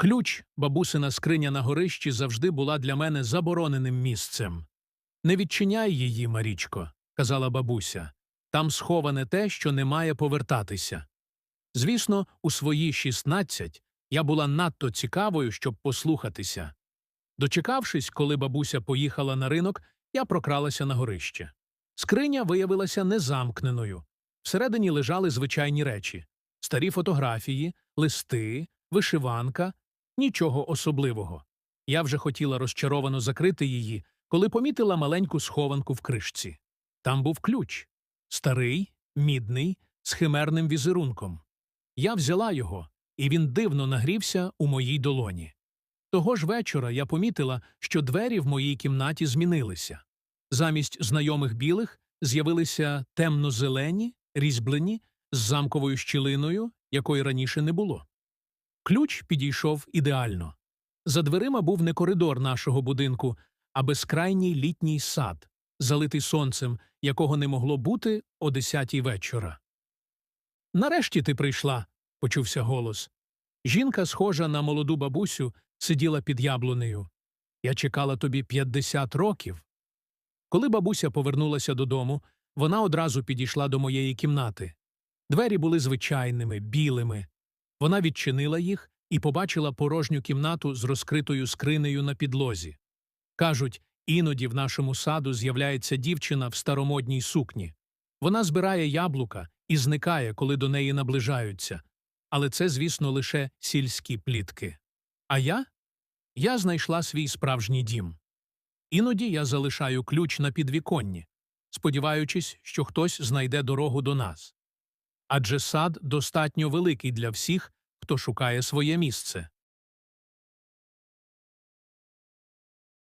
Ключ, бабусина скриня на горищі, завжди була для мене забороненим місцем. Не відчиняй її, Марічко, казала бабуся. Там сховане те, що не має повертатися. Звісно, у свої 16 я була надто цікавою, щоб послухатися. Дочекавшись, коли бабуся поїхала на ринок, я прокралася на горище. Скриня виявилася незамкненою. Всередині лежали звичайні речі старі фотографії, листи, вишиванка, нічого особливого. Я вже хотіла розчаровано закрити її, коли помітила маленьку схованку в кришці. Там був ключ старий, мідний, з химерним візерунком. Я взяла його, і він дивно нагрівся у моїй долоні. Того ж вечора я помітила, що двері в моїй кімнаті змінилися. Замість знайомих білих з'явилися темно-зелені, різьблені, з замковою щілиною, якої раніше не було. Ключ підійшов ідеально. За дверима був не коридор нашого будинку, а безкрайній літній сад, залитий сонцем, якого не могло бути о десятій вечора. Нарешті ти прийшла, почувся голос. Жінка, схожа на молоду бабусю, сиділа під яблунею. Я чекала тобі 50 років. Коли бабуся повернулася додому, вона одразу підійшла до моєї кімнати. Двері були звичайними, білими. Вона відчинила їх і побачила порожню кімнату з розкритою скринею на підлозі. Кажуть, іноді в нашому саду з'являється дівчина в старомодній сукні. Вона збирає яблука і зникає, коли до неї наближаються. Але це, звісно, лише сільські плітки. А я? Я знайшла свій справжній дім. Іноді я залишаю ключ на підвіконні, сподіваючись, що хтось знайде дорогу до нас. Адже сад достатньо великий для всіх, хто шукає своє місце.